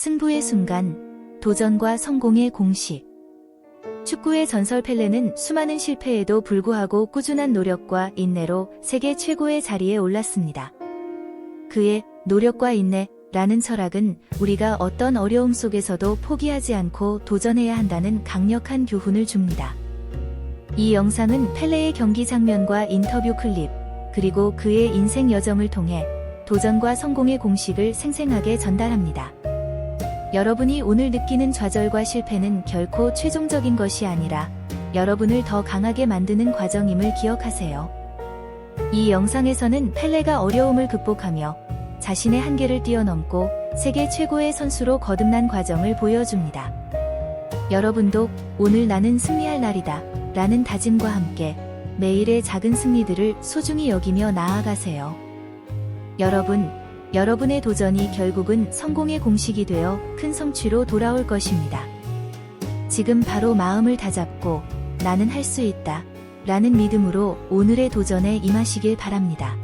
승부의 순간, 도전과 성공의 공식. 축구의 전설 펠레는 수많은 실패에도 불구하고 꾸준한 노력과 인내로 세계 최고의 자리에 올랐습니다. 그의 노력과 인내라는 철학은 우리가 어떤 어려움 속에서도 포기하지 않고 도전해야 한다는 강력한 교훈을 줍니다. 이 영상은 펠레의 경기 장면과 인터뷰 클립, 그리고 그의 인생 여정을 통해 도전과 성공의 공식을 생생하게 전달합니다. 여러분이 오늘 느끼는 좌절과 실패는 결코 최종적인 것이 아니라 여러분을 더 강하게 만드는 과정임을 기억하세요. 이 영상에서는 펠레가 어려움을 극복하며 자신의 한계를 뛰어넘고 세계 최고의 선수로 거듭난 과정을 보여줍니다. 여러분도 오늘 나는 승리할 날이다 라는 다짐과 함께 매일의 작은 승리들을 소중히 여기며 나아가세요. 여러분, 여러분의 도전이 결국은 성공의 공식이 되어 큰 성취로 돌아올 것입니다. 지금 바로 마음을 다잡고 나는 할 수 있다 라는 믿음으로 오늘의 도전에 임하시길 바랍니다.